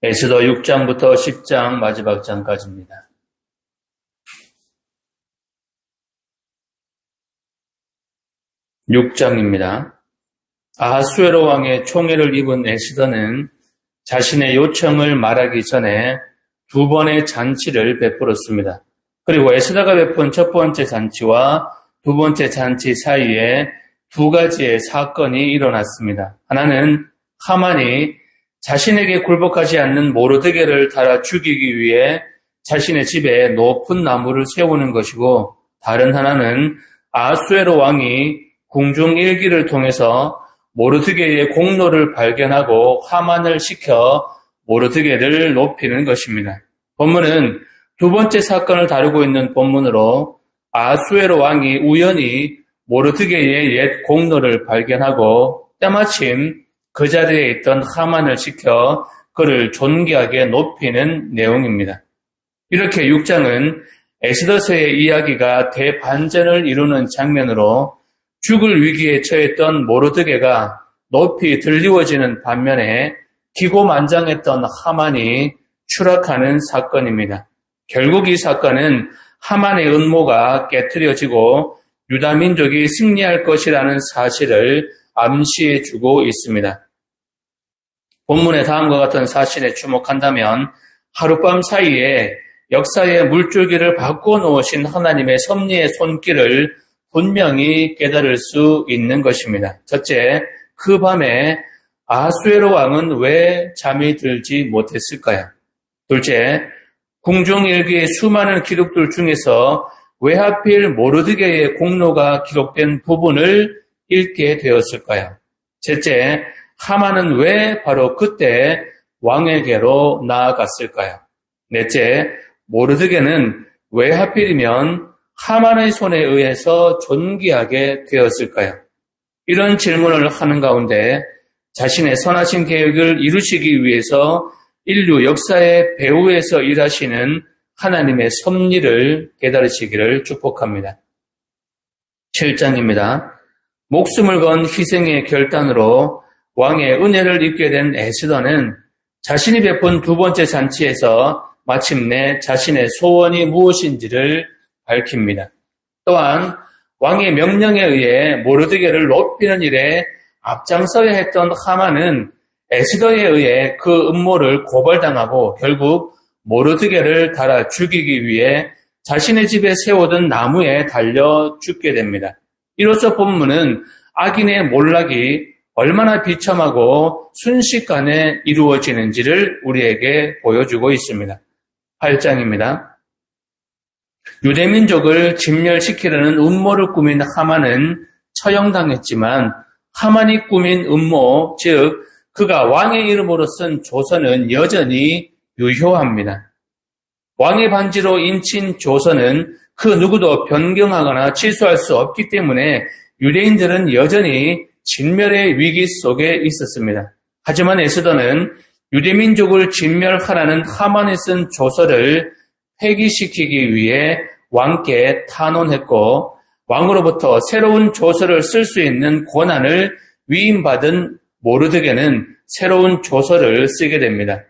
에스더 6장부터 10장 마지막 장까지입니다. (6장입니다) 아하수에로 왕의 총애를 입은 에스더는 자신의 요청을 말하기 전에 두 번의 잔치를 베풀었습니다. 그리고 에스더가 베푼 첫 번째 잔치와 두 번째 잔치 사이에 두 가지의 사건이 일어났습니다. 하나는 하만이 자신에게 굴복하지 않는 모르드게를 달아 죽이기 위해 자신의 집에 높은 나무를 세우는 것이고 다른 하나는 아수에로 왕이 궁중 일기를 통해서 모르드게의 공로를 발견하고 하만을 시켜 모르드게를 높이는 것입니다. 본문은 두 번째 사건을 다루고 있는 본문으로 아수에로 왕이 우연히 모르드게의 옛 공로를 발견하고 때마침 그 자리에 있던 하만을 시켜 그를 존귀하게 높이는 내용입니다. 이렇게 6장은 에스더서의 이야기가 대반전을 이루는 장면으로 죽을 위기에 처했던 모르드게가 높이 들리워지는 반면에 기고만장했던 하만이 추락하는 사건입니다. 결국 이 사건은 하만의 음모가 깨뜨려지고 유다 민족이 승리할 것이라는 사실을 암시해 주고 있습니다. 본문의 다음과 같은 사실에 주목한다면 하룻밤 사이에 역사의 물줄기를 바꿔 놓으신 하나님의 섭리의 손길을 분명히 깨달을 수 있는 것입니다. 첫째, 그 밤에 아수에로 왕은 왜 잠이 들지 못했을까요? 둘째, 궁중일기의 수많은 기록들 중에서 왜 하필 모르드게의 공로가 기록된 부분을 읽게 되었을까요? 셋째, 하만은 왜 바로 그때 왕에게로 나아갔을까요? 넷째, 모르드게는 왜 하필이면 하만의 손에 의해서 존귀하게 되었을까요? 이런 질문을 하는 가운데 자신의 선하신 계획을 이루시기 위해서 인류 역사의 배후에서 일하시는 하나님의 섭리를 깨달으시기를 축복합니다. 7장입니다. 목숨을 건 희생의 결단으로 왕의 은혜를 입게 된 에스더는 자신이 베푼 두 번째 잔치에서 마침내 자신의 소원이 무엇인지를 밝힙니다. 또한 왕의 명령에 의해 모르드게를 높이는 일에 앞장서야 했던 하만은 에스더에 의해 그 음모를 고발당하고 결국 모르드게를 달아 죽이기 위해 자신의 집에 세워둔 나무에 달려 죽게 됩니다. 이로써 본문은 악인의 몰락이 얼마나 비참하고 순식간에 이루어지는지를 우리에게 보여주고 있습니다. 8장입니다. 유대민족을 진멸시키려는 음모를 꾸민 하만은 처형당했지만 하만이 꾸민 음모, 즉 그가 왕의 이름으로 쓴 조선은 여전히 유효합니다. 왕의 반지로 인친 조선은 그 누구도 변경하거나 취소할 수 없기 때문에 유대인들은 여전히 진멸의 위기 속에 있었습니다. 하지만 에스더는 유대민족을 진멸하라는 하만이 쓴 조서를 폐기시키기 위해 왕께 탄원했고 왕으로부터 새로운 조서를 쓸 수 있는 권한을 위임받은 모르드게는 새로운 조서를 쓰게 됩니다.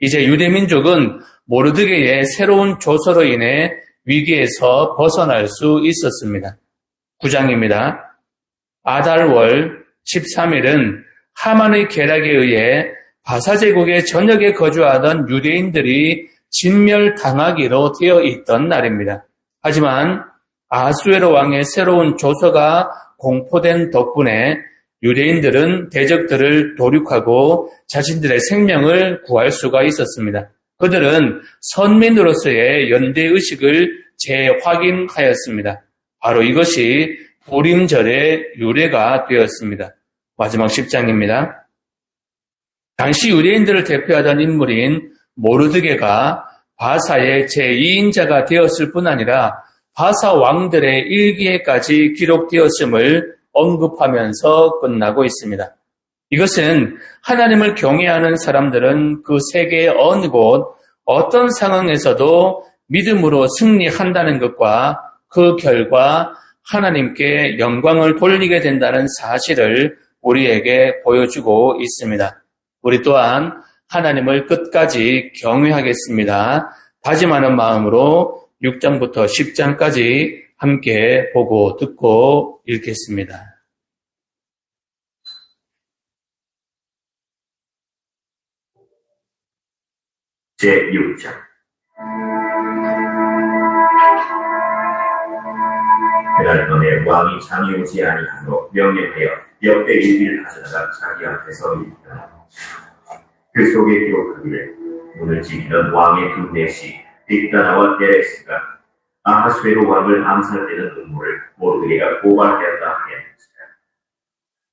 이제 유대민족은 모르드게의 새로운 조서로 인해 위기에서 벗어날 수 있었습니다. 9장입니다. 아달월 13일은 하만의 계략에 의해 바사 제국의 전역에 거주하던 유대인들이 진멸당하기로 되어 있던 날입니다. 하지만 아수에로 왕의 새로운 조서가 공포된 덕분에 유대인들은 대적들을 도륙하고 자신들의 생명을 구할 수가 있었습니다. 그들은 선민으로서의 연대의식을 재확인하였습니다. 바로 이것이 보림절의 유래가 되었습니다. 마지막 10장입니다. 당시 유대인들을 대표하던 인물인 모르드게가 바사의 제2인자가 되었을 뿐 아니라 바사 왕들의 일기에까지 기록되었음을 언급하면서 끝나고 있습니다. 이것은 하나님을 경외하는 사람들은 그 세계의 어느 곳, 어떤 상황에서도 믿음으로 승리한다는 것과 그 결과 하나님께 영광을 돌리게 된다는 사실을 우리에게 보여주고 있습니다. 우리 또한 하나님을 끝까지 경외하겠습니다. 다짐하는 마음으로 6장부터 10장까지 함께 보고 듣고 읽겠습니다. 제6장 그날 밤에 왕이 잠이 오지 아니하므로 명령하여 역대 일기를 가져다가 자기 앞에서 읽더라. 그 속에 기록하기를 문을 지키던 왕의 두 내시 빅다나와 데레스가 아하스웨로 왕을 암살되는 음모를 모르드게가 고발하였다 하였습니다.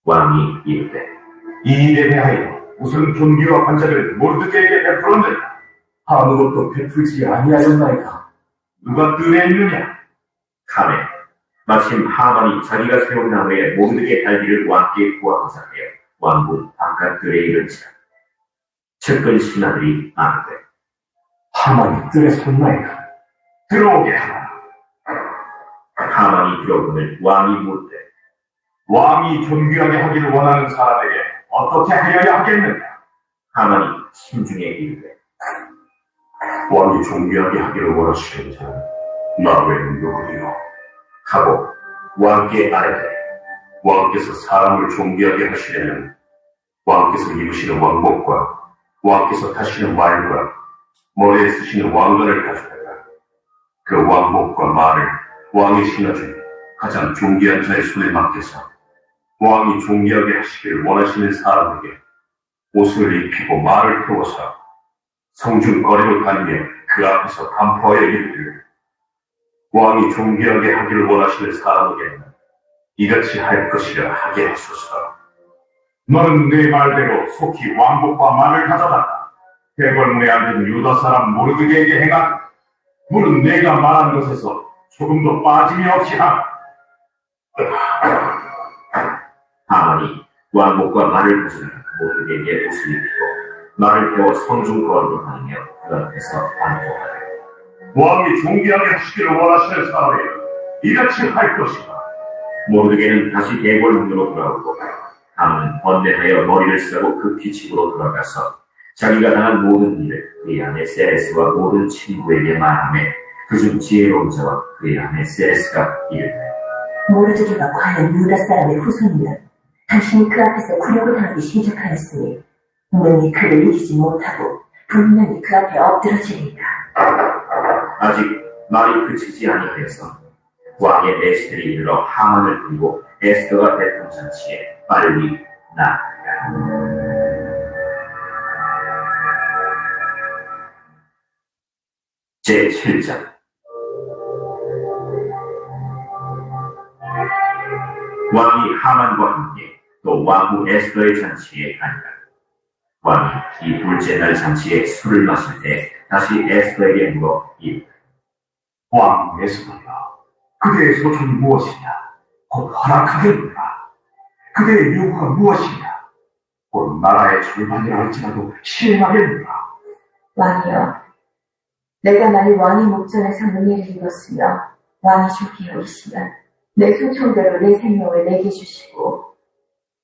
왕이 이르되 이 일에 대하여 우선 존귀와 반짝을 모르드게에게 베풀었느냐? 아무것도 베풀지 아니하였나이까? 누가 뜰에 있느냐? 카메 마침 하만이 자기가 세운 나무에 모르드게 달기를 왕께 구하고자 하여 왕궁 바깥들에 이른지라 측근 신하들이 아르되 하만이 뜰에 섰나이까? 들어오게 하라. 하만이 들어오면 왕이 묻되 왕이 존귀하게 하기를 원하는 사람에게 어떻게 하여야 하겠느냐? 하만이 심중에 이르되 왕이 존귀하게 하기를 원하시는 자는 나 외에는 누구리요? 하고 왕께 아뢰되 왕께서 사람을 존귀하게 하시려면 왕께서 입으시는 왕복과 왕께서 타시는 말과 머리에 쓰시는 왕관을 가져다가 그 왕복과 말을 왕이 신어준 가장 존귀한 자의 손에 맡겨서 왕이 존귀하게 하시기를 원하시는 사람에게 옷을 입히고 말을 태워서 성중거리로 다니며 그 앞에서 담포하여 이르기를 왕이 존귀하게 하기를 원하시는 사람에게는 이같이 할 것이라 하게 하소서. 너는 내 말대로 속히 왕복과 말을 가져다가 대궐문에 앉은 유다 사람 모르드게에게 행하라. 물은 내가 말한 것에서 조금도 빠짐이 없이 하라. 하만이 왕복과 말을 가져다가 모르드게에게 옷을 입히고 말을 태워 성중거리로 다니며 그 앞에서 반포하 되 왕이 존귀하게 하시기를 원하시는 사람에게 이같이 할 것이다. 모르드게는 다시 대궐문으로 돌아오고 하만은 번뇌하여 머리를 쓰고 급히 집으로 돌아가서 자기가 당한 모든 일을 그의 아내 세레스와 모든 친구에게 말하며 그중 지혜로운 자와 그의 아내 세레스가 이르되 모르드게가 과연 유다 사람의 후손이면 당신이 그 앞에서 굴욕을 당하기 시작하였으니 능히 그를 이기지 못하고 분명히 그 앞에 엎드러지리이다. 아직 말이 그치지 아니하여서 왕의 내시들이 이르러 하만을 부리고 에스더가 대통 잔치에 빨리 나아가라. 제7장 왕이 하만과 함께 또 왕후 에스더의 잔치에 가니라. 왕이 이 둘째 날 잔치에 술을 마실 때 다시 에스더에게 물어 이 왕 에스더야, 그대의 소천이 무엇이냐? 곧 허락하겠느냐? 그대의 요구가 무엇이냐? 곧 나라의 절반이라 할지라도 시행하겠느냐? 왕이여, 내가 만일 왕의 목전에서 능히를 입었으며 왕이 좋게 여기시면 내 소총대로 내 생명을 내게 주시고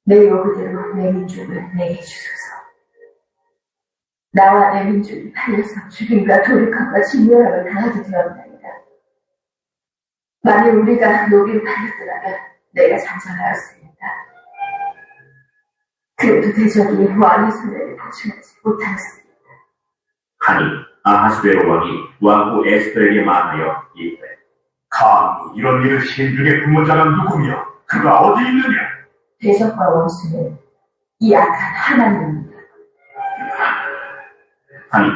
내 요구대로 내 민족을 내게 주소서. 나와 내 민족이 팔려서 죽임과 도륙함과 진멸함을 당하게 되었나이다. 만일 우리가 노비로 팔렸더라면 내가 잠잠하였습니다. 그래도 대적이 왕의 손해를 보충하지 못하였습니다. 하니 아하스베로 왕이 왕후 에스더에게 말하여 이르되 감히 이런 일을 품은 자는 누구며 그가 어디 있느냐? 대적과 원수는 이 악한 하나님입니다. 하니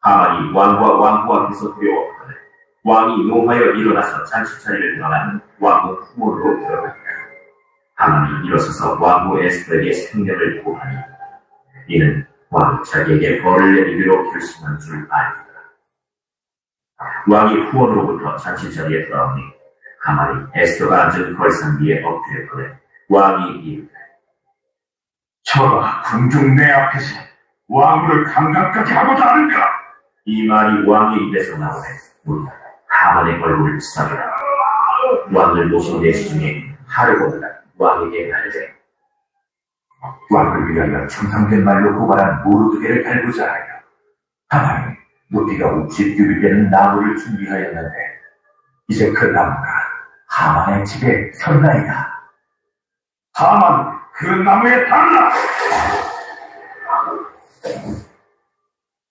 하만이 왕과 왕후 앞에서 두려워하되 왕이 노하여 일어나서 잔치자리를 떠나는 왕후 후원으로 들어갔다. 하만이 일어서서 왕후 에스더에게 생명을 구하니 이는 왕이 자기에게 벌을 내리기로 결심한 줄 알더라. 왕이 후원으로부터 잔치자리에 돌아오니 하만이 에스더가 앉은 걸상 위에 엎드렸거든 왕이 이르되 저가 궁중 내 앞에서 왕후를 강간까지 하고자 하는가? 이 말이 왕의 입에서 나오네 우리가 하만의 얼굴을 싸매라 왕을 모신 내시 중에 하르고드가 왕에게 말하되 왕을 위하여 충성된 말로 고발한 모르드게를 달고자 하여 하나님 높이가 50규빗 되는 나무를 준비하였는데 이제 그 나무가 하만의 집에 선나이다. 하만 그 나무에 달라!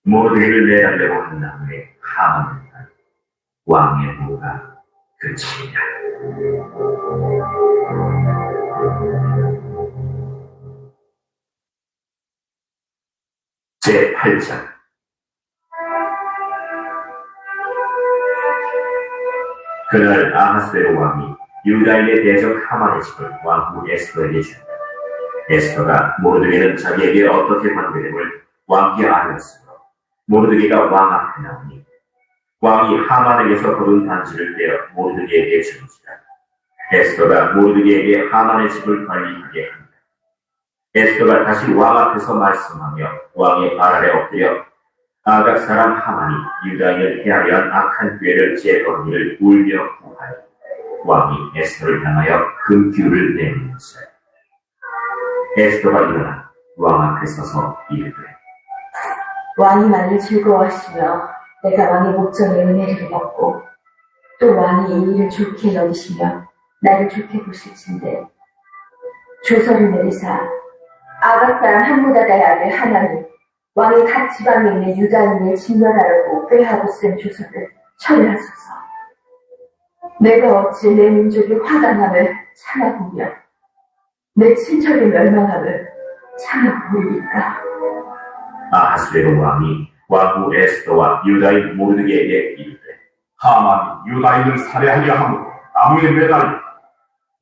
모르드게를 내달려고 한 나무에 하만을 단 왕의 무가 그치니라. 제8장 그날 아하스베로 왕이 유다인의 대적 하만의 집을 왕후 에스더에게 준다. 에스더가 모르드게는 자기에게 어떻게 관계됨을 왕께 알렸으므로 모르드게가 왕 앞에 나오니 왕이 하만에게서 거둔 반지를 떼어 모르드게에게 주는지라. 에스더가 모르드게에게 하만의 집을 관리하게 한다. 에스더가 다시 왕 앞에서 말씀하며 왕의 발 아래 엎드려 아각 사람 하만이 유다인을 해하려 한 악한 기회를 제거하기를 울며 구하여 왕이 에스더를 향하여 금규를 내리면서 에스더가 일어나 왕 앞에 서서 이르되 왕이 나를 즐거워하시며 내가 왕의 목전에 은혜를 받고 또 왕이 이 일을 좋게 여기시며 나를 좋게 보실진데 조서를 내리사 아가 사람 한무다다의 아들 하나님 왕의 각 지방에 있는 유다인을 진멸하려고 꾀하고 쓴 조서를 처리하소서. 내가 어찌 내 민족이 화단함을 참아보며 내 친척의 멸망함을 참아보이까. 아하스베로 왕이 왕후 에스더와 유다인 모르드게에게 이르되 하만이 유다인을 살해하려 함으로 나무에 매달려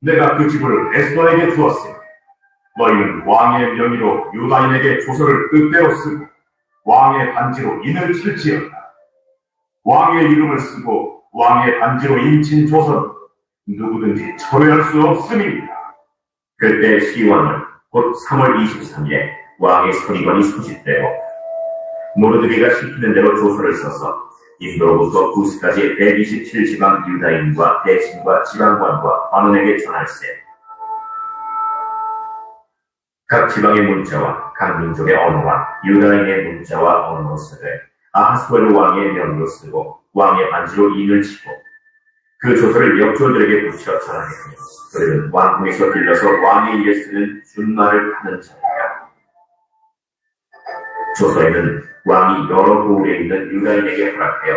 내가 그 집을 에스더에게 주었으니 너희는 왕의 명의로 유다인에게 조서를 뜻대로 쓰고 왕의 반지로 인을 칠지어다. 왕의 이름을 쓰고 왕의 반지로 인친 조서는 누구든지 철회할 수 없음입니다. 그때 시왕은 곧 3월 23일에 왕의 서기관이 소집되어 모르드게가 시키는 대로 조서를 써서 인도로부터 구스까지 127지방 유다인과 대신과 지방관과 관원에게 전할세 각 지방의 문자와 각 민족의 언어와 유다인의 문자와 언어로 쓰되 아하스웨르 왕의 명으로 쓰고 왕의 반지로 인을 치고 그 조서를 역조들에게 붙여 전하였으니 그들은 왕궁에서 들려서 왕의 일에 쓰는 준말을 하는 자니라. 조서에는 왕이 여러 고을에 있는 유다인에게 허락하여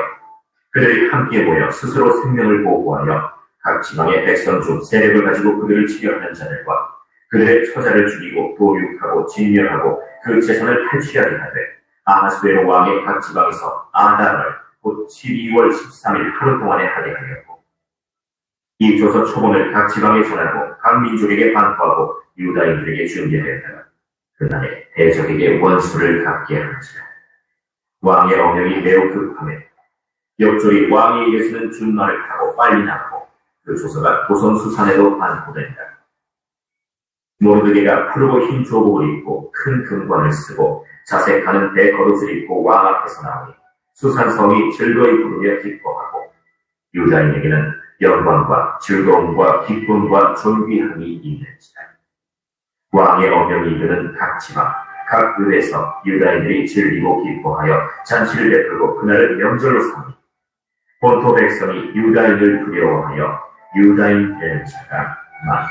그들이 함께 모여 스스로 생명을 보호하여 각 지방의 백성 중 세력을 가지고 그들을 치려하는 자들과 그들의 처자를 죽이고 도륙하고 진멸하고 그 재산을 탈취하게 하되 아하스베로 왕의 각 지방에서 아달을 곧 12월 13일 하루 동안에 하게 하였고 이 조서 초본을 각 지방에 전하고 각 민족에게 반포하고 유다인들에게 준비하였다가 그날에 대적에게 원수를 갚게 하는지라 왕의 어명이 매우 급함에 역졸이 왕의 일에서는 준말을 타고 빨리 나가고 그 조서가 도성 수산에도 반포된다. 모르드게가 푸르고 흰 조복을 입고 큰 금관을 쓰고 자색하는 대겉옷을 입고 왕 앞에서 나오니 수산성이 즐거이 부르며 기뻐하고 유다인에게는 영광과 즐거움과 기쁨과 존귀함이 있는지라. 왕의 어명이 이르는 각 지방, 각 의에서 유다인들이 즐기고 기뻐하여 잔치를 베풀고 그날을 명절로 삼니 본토 백성이 유다인을 두려워하여 유다인 되는 자가 많다.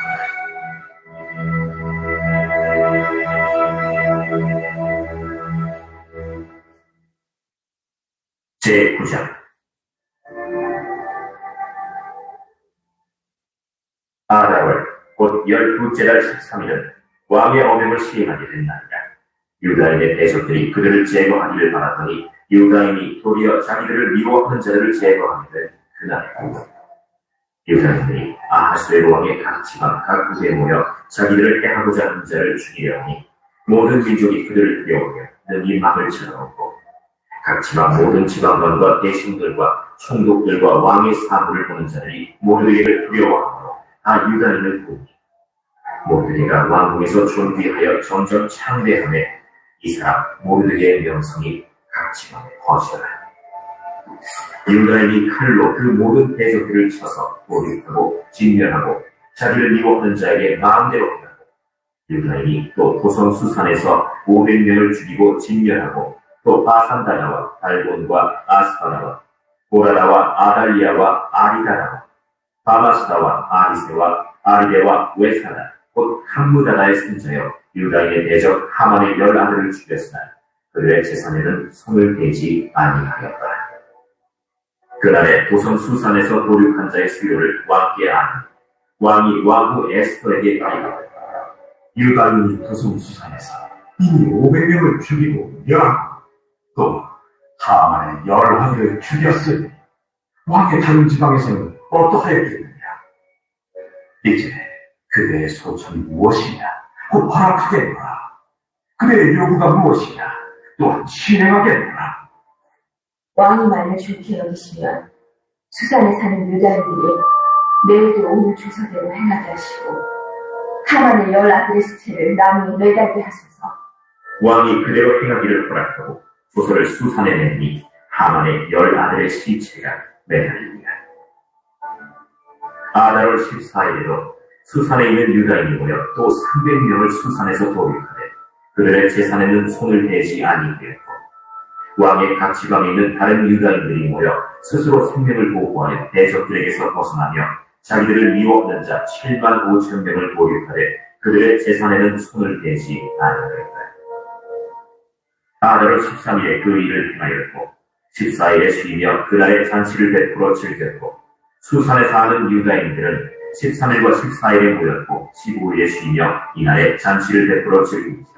제9장 아달월 곧 열두째 달 13일은 왕의 어명을 시행하게 된 날이다. 유다인의 대적들이 그들을 제거하기를 바랐더니 유다인이 도리어 자기들을 미워하는 자들을 제거하게 된 그날이다. 유다인들이 아하스웨로 왕의 각 지방 각 구에 모여 자기들을 해하고자 하는 자를 죽이려 하니 모든 민족이 그들을 두려워하며 능히 막을 쳐다보고 각 지방 모든 지방관과 대신들과 총독들과 왕의 사물을 보는 자들이 모르드게를 두려워하므로 다 유다인을 보니 모르드게가 왕궁에서 존귀하여 점점 창대함에 이 사람 모르드게의 명성이 각 지방에 퍼져라. 유다인이 칼로 그 모든 대적들을 쳐서 모욕하고 진멸하고 자기를 미워하는 자에게 마음대로 하고 유다인이 또 도성 수산에서 500명을 죽이고 진멸하고 또 바산다나와 달본과 아스파나와 고라다와 아달리아와 아리다나와 바마스다와 아리세와 아리데와 웨사다 곧 함무다다에 승자여 유다인의 대적 하만의 열 아들을 죽였으나 그들의 재산에는 손을 대지 아니하였다. 그날에 도성 수산에서 도륙한 자의 수요를 왕께 아니 왕이 왕후 에스더에게 이르되 유다인이 도성 수산에서 이미 500명을 죽이고 멸하고 또 하만의 열왕을 죽였으니 왕의 다른 지방에서는 어떠하였겠느냐? 이제 그대의 소천이 무엇이냐? 곧 허락하겠노라. 그대의 요구가 무엇이냐? 또한 실행하겠노라. 왕이 만일 좋게 여기시면 수산에 사는 유다인들이 내일도 오늘 조서대로 행하게 하시고 하만의 열 아들의 수체를 나무에 매달게 하소서. 왕이 그대로 행하기를 허락하고 조서를 수산에 내니 하만의 열 아들의 시체가 매달립니다. 아다롤 14일에도 수산에 있는 유다인이 모여 또 300명을 수산에서 도륙하되 그들의 재산에는 손을 대지 아니하였고 왕의 각 지방에 있는 다른 유다인들이 모여 스스로 생명을 보호하여 대적들에게서 벗어나며 자기들을 미워하는 자 7만 5천 명을 도륙하되 그들의 재산에는 손을 대지 아니하였다. 아다롤 13일에 그 일을 행하였고 14일에 쉬며 그날의 잔치를 베풀어 즐겼고 수산에 사는 유다인들은 13일과 14일에 모였고 15일에 쉬며 이날에 잔치를 베풀어 즐깁니다.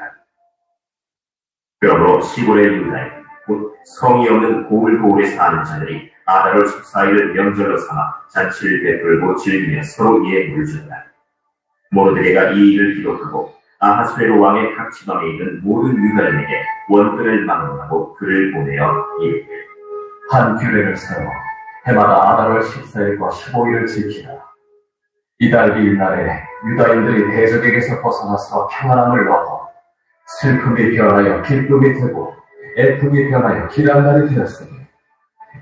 그러므로 시골의 유다인 곧 성이 없는 고을고을에 사는 자들이 아다롤 14일을 명절로 삼아 잔치를 베풀고 즐기며 서로 예물을 준다. 모르드게가 이 일을 기록하고 아하스웨로 왕의 각 지방에 있는 모든 유다인에게 원근을 망론하고 글을 보내어 이르되 한 규례를 세워 해마다 아달월 14일과 15일을 지키라. 이달 이날에 유다인들이 대적에게서 벗어나서 평안함을 얻어 슬픔이 변하여 기쁨이 되고 애픔이 변하여 기란 날이 되었으니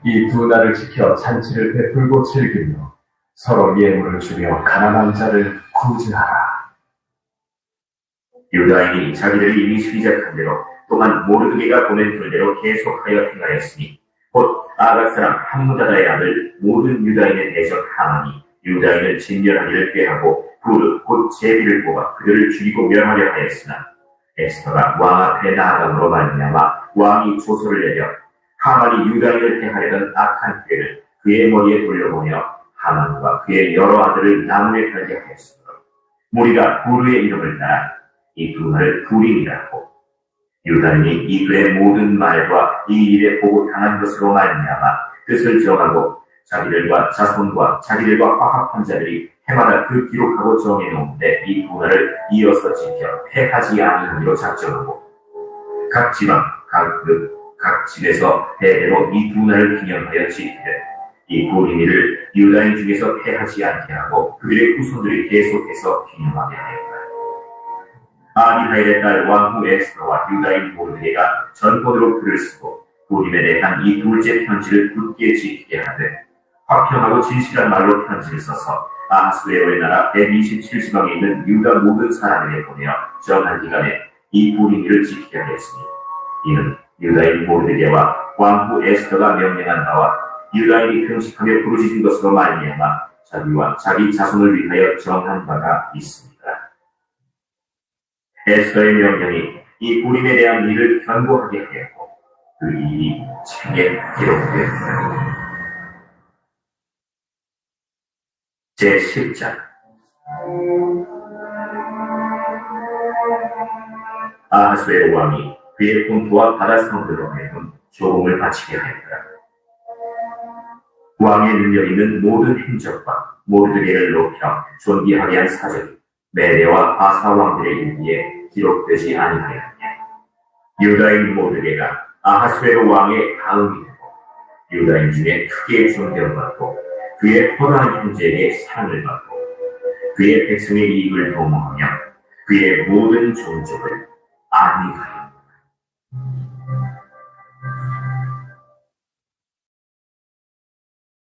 이 두 날을 지켜 잔치를 베풀고 즐기며 서로 예물을 주며 가난한 자를 구제하라. 유다인이 자기들이 이미 시작한 대로 또한 모르드게가 보낸 글대로 계속하여 행하였으니 곧 아각 사람 함무다다의 아들 모든 유다인의 대적 하만이 유다인을 진멸하기를 꾀하고 부르 곧 제비를 뽑아 그들을 죽이고 멸하려 하였으나 에스더가 왕 앞에 나아감으로 말미암아 왕이 조서를 내려 하만이 유다인을 해하려던 악한 꾀를 그의 머리에 돌려보며 하만과 그의 여러 아들을 나무에 달게 하였으므로 무리가 부르의 이름을 따라 이두 말을 불임이라고. 유다인이 이 글의 모든 말과 이 일에 보고 당한 것으로 말미암아 뜻을 정하고 자기들과 자손과 자기들과 화합한 자들이 해마다 그 기록하고 정해놓은데 이 문화를 이어서 지켜 패하지 아니하기로 작정하고 각 지방, 각 급, 각 집에서 대대로 이 문화를 기념하여 지키되 이 고린이를 유다인 중에서 패하지 않게 하고 그들의 후손들이 계속해서 기념하게 하였다. 아비하일의 딸 왕후 에스더와 유다인 모르게가 전권으로 글을 쓰고 고림에 대한 이 둘째 편지를 굳게 지키게 하되 화평하고 진실한 말로 편지를 써서 아하스웨로의 나라 127지방에 있는 유다 모든 사람에게 보내어 정한 기간에 이 고린이를 지키게 하였으니 이는 유다인 모르게와 왕후 에스더가 명령한 바와 유다인이 금식하며 부르짖은 것으로 말미암아 자기와 자기 자손을 위하여 정한 바가 있습니다. 에스더의 명령이 이 고림에 대한 일을 견고하게 하였고 그 일이 책에 기록되었습니다. 제10장 아하스웨로 왕이 그의 본토와 바다성들로 하여금 조공을 바치게 하였다. 왕의 능력 있는 모든 행적과 모르드게를 높여 존귀하게 한 사적이 메대와 바사 왕들의 일기에 기록되지 아니하였냐. 유다인 모르게가 아하스웨로 왕의 다음이 되고 유다인 중에 크게 존경받고 그의 허다한 형제에게 사랑을 받고 그의 백성의 이익을 도모하며 그의 모든 종족을 안위하여